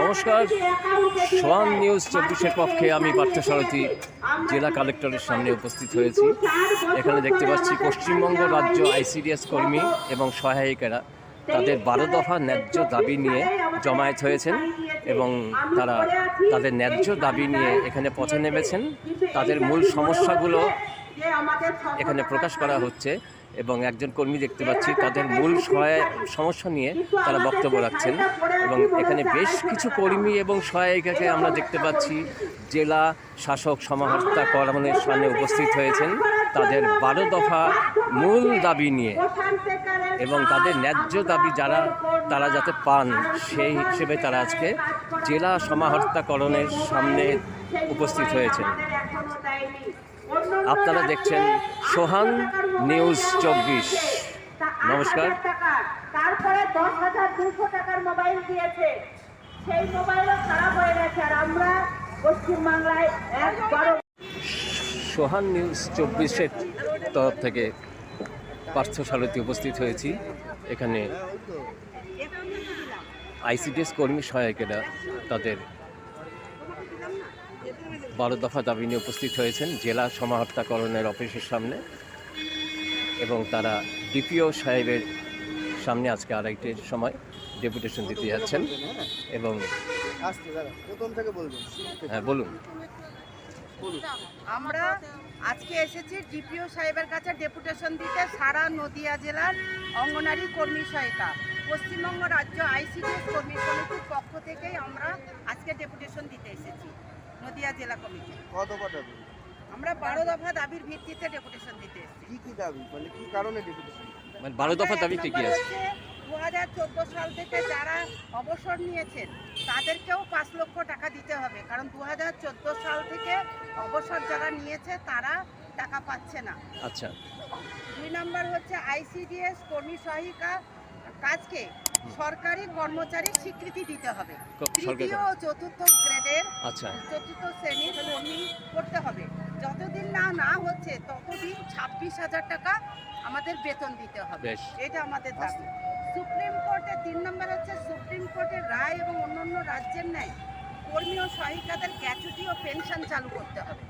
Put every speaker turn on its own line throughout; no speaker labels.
নমস্কার। Schwann news চব্বিশের পক্ষে আমি পার্থসারথী জেলা কালেক্টরের সামনে উপস্থিত হয়েছি। এখানে দেখতে পাচ্ছি পশ্চিমবঙ্গ রাজ্য আইসিডিএস কর্মী এবং সহায়িকারা তাদের বারো দফা ন্যায্য দাবি নিয়ে জমায়েত হয়েছেন এবং তারা তাদের ন্যায্য দাবি নিয়ে এখানে পথে নেমেছেন। তাদের মূল সমস্যাগুলো এখানে প্রকাশ করা হচ্ছে এবং একজন কর্মী দেখতে পাচ্ছি, তাদের মূল সহায় সমস্যা নিয়ে তারা বক্তব্য রাখছেন এবং এখানে বেশ কিছু কর্মী এবং সহায়িকাকে আমরা দেখতে পাচ্ছি। জেলা শাসক সমাহর্তা করামনের সামনে উপস্থিত হয়েছেন। তাদের বারো দফা মূল দাবি নিয়ে এবং তাদের ন্যায্য দাবি যারা, তারা যাতে পান, সেই হিসেবে তারা আজকে জেলা সমাহর্তাকরণের সামনে উপস্থিত হয়েছেন। আপনারা দেখছেন সোহান নিউজ চব্বিশ। নমস্কার।
তারপরে দশ হাজার দুশো টাকার মোবাইল দিয়েছে। সেই মোবাইলও খারাপ হয়ে গেছে। আর আমরা পশ্চিমবাংলায়
সোহান নিউজ চব্বিশের তরফ থেকে পার্থ সারথী উপস্থিত হয়েছি। এখানে আইসিডিএস কর্মী সহায়কেরা তাদের বারো দফা দাবি নিয়ে উপস্থিত হয়েছেন জেলা সমাহর্তাকরণের অফিসের সামনে এবং তারা ডিপিও সাহেবের সামনে আজকে আড়াইটের সময় ডেপুটেশন দিতে যাচ্ছেন এবং হ্যাঁ বলুন।
আমরা আজকে এসেছি ডিপিও সাহেবের কাছে ডেপুটেশন দিতে সারা নদিয়া জেলার অঙ্গনারী কর্মী সহায়িকা। পশ্চিমবঙ্গ রাজ্য আইসিডিএস কর্মী সমিতির পক্ষ থেকেই আমরা আজকে ডেপুটেশন দিতে এসেছি। নদিয়া জেলা কমিটি।
কত কটা
আমরা বারো দফা দাবির ভিত্তিতে ডেপুটেশন দিতে এসেছি।
কি কি দাবি? মানে কি কারণে ডেপুটেশন?
মানে বারো দফা দাবি কি কি আছে?
দু হাজার চোদ্দ সাল থেকে যারা অবসর নিয়েছেন তাদেরকেও পাঁচ লক্ষ টাকা দিতে হবে। কারণ দু হাজার চোদ্দ সাল থেকে অবসর যারা নিয়েছে তারা টাকা পাচ্ছে না।
আচ্ছা।
দুই নম্বর হচ্ছে আইসিডিএস কর্মী সহায়িকা কাজকে সরকারি কর্মচারী স্বীকৃতি দিতে হবে। তৃতীয় ও চতুর্থ গ্রেডের
আচ্ছা।
চতুর্থ শ্রেণির কর্মী করতে হবে। যতদিন না না হচ্ছে ততদিন ছাব্বিশ হাজার টাকা আমাদের বেতন দিতে হবে। এটা আমাদের দাবি। সুপ্রিম কোর্টে তিন নম্বর হচ্ছে সুপ্রিম কোর্টের রায় এবং অন্যান্য রাজ্যের ন্যায় কর্মী ও সহায়িকাদের গ্যাচুটি ও পেনশন চালু করতে হবে।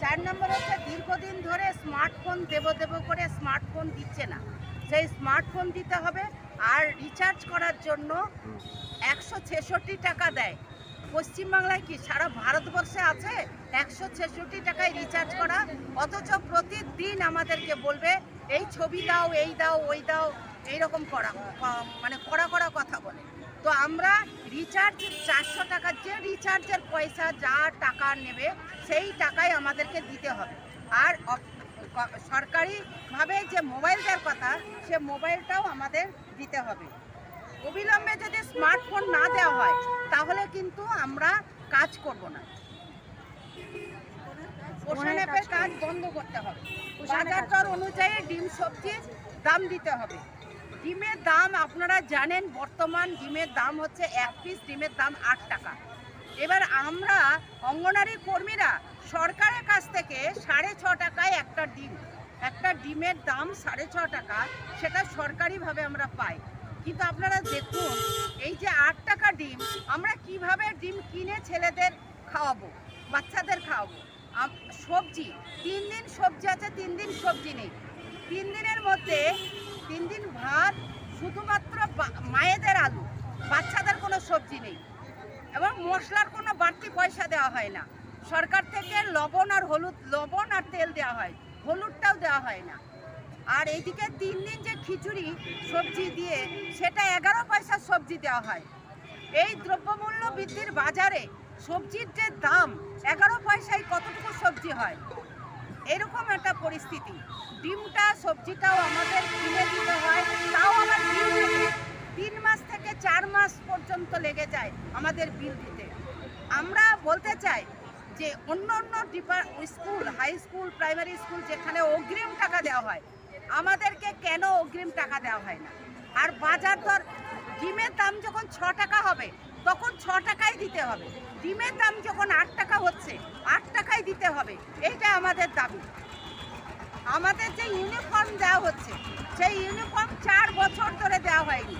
চার নম্বর হচ্ছে দীর্ঘদিন ধরে স্মার্টফোন দেব দেব করে স্মার্টফোন দিচ্ছে না। সেই স্মার্টফোন দিতে হবে আর রিচার্জ করার জন্য একশো ছেষট্টি টাকা দেয়। পশ্চিমবাংলায় কি সারা ভারতবর্ষে আছে একশো ছেষট্টি টাকায় রিচার্জ করা? অথচ প্রতিদিন আমাদেরকে বলবে এই ছবি দাও এই দাও ওই দাও। এইরকম করা মানে করা করা কথা বলে। তো আমরা রিচার্জ চারশো টাকার যে রিচার্জের পয়সা যা টাকা নেবে সেই টাকাই আমাদেরকে দিতে হবে। আর সরকারিভাবে যে মোবাইল দেওয়ার কথা সে মোবাইলটাও আমাদের দিতে হবে। অবিলম্বে যদি স্মার্টফোন না দেওয়া হয় তাহলে কিন্তু আমরা কাজ করব না। পোষণ অ্যাপের কাজ বন্ধ করতে হবে। বাজার দর অনুযায়ী ডিম সবজির দাম দিতে হবে। ডিমের দাম আপনারা জানেন বর্তমান ডিমের দাম হচ্ছে এক পিস ডিমের দাম আট টাকা। এবার আমরা অঙ্গনারী কর্মীরা সরকারের কাছ থেকে সাড়ে ছ টাকায় একটা ডিম একটা ডিমের দাম সাড়ে ছ টাকা, সেটা সরকারিভাবে আমরা পাই। কিন্তু আপনারা দেখুন, এই যে আট টাকা ডিম, আমরা কীভাবে ডিম কিনে ছেলেদের খাওয়াবো, বাচ্চাদের খাওয়াবো? সবজি, তিন দিন সবজি আছে, তিন দিন সবজি নেই। তিন দিনের মধ্যে, তিন দিন ভাত, শুধুমাত্র মায়েদের আলু, বাচ্চাদের কোনো সবজি নেই। এবং মশলার কোনো বাড়তি পয়সা দেওয়া হয় না। সরকার থেকে লবণ আর হলুদ, লবণ আর তেল দেওয়া হয়। হলুদটাও দেওয়া হয় না। আর এইদিকে তিন দিন যে খিচুড়ি, সবজি দিয়ে, সেটা এগারো পয়সার সবজি দেওয়া হয়। এই দ্রব্যমূল্য বৃদ্ধির বাজারে সবজির যে দাম, এগারো পয়সায় কতটুকু সবজি হয়? এরকম একটা পরিস্থিতি। ডিমটা, সবজিটাও আমাদের কিনে দিতে হয়, তাও আবার বিল থেকে। তিন মাস থেকে চার মাস পর্যন্ত লেগে যায় আমাদের বিল দিতে। আমরা বলতে চাই যে অন্য অন্য school, high school, primary school যেখানে অগ্রিম টাকা দেওয়া হয়, আমাদেরকে কেন অগ্রিম টাকা দেওয়া হয় না? আর বাজার দর, ডিমের দাম যখন ছ টাকা হবে, তখন ছ টাকাই দিতে হবে। ডিমের দাম যখন আট টাকা হচ্ছে, আট টাকাই দিতে হবে। এইটা আমাদের দাবি। আমাদের যে ইউনিফর্ম দেওয়া হচ্ছে, সেই ইউনিফর্ম চার বছর ধরে দেওয়া হয়নি।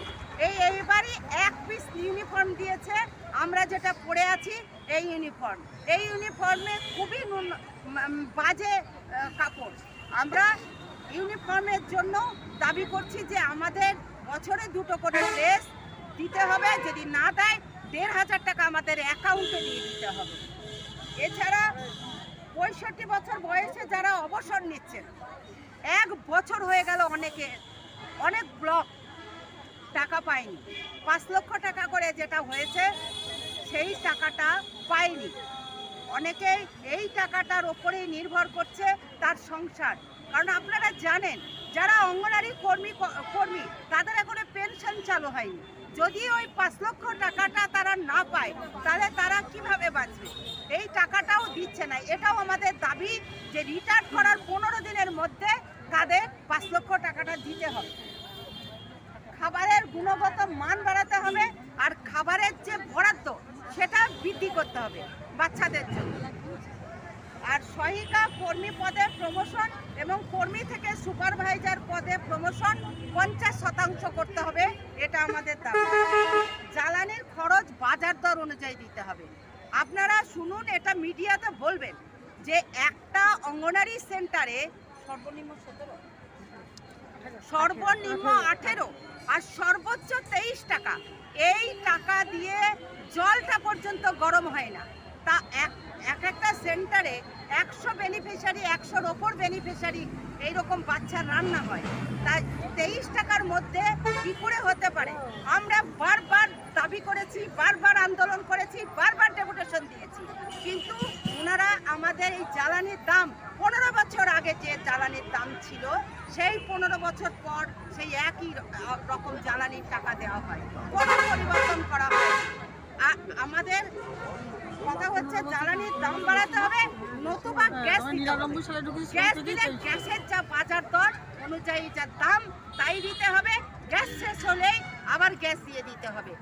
এই এইবারই এক পিস ইউনিফর্ম দিয়েছে, আমরা যেটা পরে আছি এই ইউনিফর্ম। এই ইউনিফর্মে খুবই বাজে কাপড়। আমরা ইউনিফর্মের জন্য দাবি করছি যে আমাদের বছরে দুটো করে ড্রেস দিতে হবে, যদি না দেয়, দেড় হাজার টাকা আমাদের অ্যাকাউন্টে দিয়ে দিতে হবে। এছাড়া পঁয়ষট্টি বছর বয়সে যারা অবসর নিচ্ছেন, এক বছর হয়ে গেল অনেকে, অনেক ব্লক টাকা পায়নি পাঁচ লক্ষ টাকা করে যেটা হয়েছে, সেই টাকাটা পায়নি অনেকেই এই টাকাটার ওপরেই নির্ভর করছে তার সংসার। কারণ আপনারা জানেন, যারা অঙ্গনারী কর্মী কর্মী, তাদের এখনও পেনশন চালু হয়নি। যদি ওই পাঁচ লক্ষ টাকাটা তারা না পায়, তাহলে তারা কীভাবে বাঁচবে? এই টাকাটাও দিচ্ছে না। এটাও আমাদের দাবি যে রিটায়ার করার পনেরো দিনের মধ্যে তাদের পাঁচ লক্ষ টাকাটা দিতে হবে খাবারের গুণগত মান বাড়াতে হবে আর খাবারের যে বরাদ্দ, সেটা বৃদ্ধি করতে হবে বাচ্চাদের জন্য। আর সহায়িকা কর্মী পদে প্রমোশন এবং কর্মী থেকে সুপারভাইজার পদে প্রমোশন পঞ্চাশ শতাংশ করতে হবে, এটা আমাদের জ্বালানির খরচ বাজার দর অনুযায়ী দিতে হবে। আপনারা শুনুন, এটা মিডিয়াতে বলবেন যে একটা অঙ্গনারী সেন্টারে সর্বনিম্ন সতেরো, সর্বনিম্ন আঠেরো আর সর্বোচ্চ তেইশ টাকা। এই টাকা দিয়ে জলটা পর্যন্ত গরম হয় না। তা এক এক একটা সেন্টারে একশো বেনিফিশিয়ারি একশোর ওপর বেনিফিশিয়ারি এইরকম বাচ্চার রান্না হয়। তাই তেইশ টাকার মধ্যে কি করে হতে পারে? আমরা বারবার দাবি করেছি, বারবার আন্দোলন করেছি, বারবার ডেপুটেশন দিয়েছি। কিন্তু ওনারা আমাদের এই জ্বালানির দাম পনেরো বছর আগে যে জ্বালানির দাম ছিল, সেই পনেরো বছর পর সেই একই রকম জ্বালানির টাকা দেওয়া হয়। কোনো পরিবর্তন করা হয় আমাদের কথা হচ্ছে জ্বালানির দাম বাড়াতে হবে নতুবা গ্যাস গ্যাস দিলে গ্যাসের যা বাজার দর অনুযায়ী যা দাম তাই দিতে হবে। গ্যাস শেষ হলেই আবার গ্যাস দিয়ে দিতে হবে।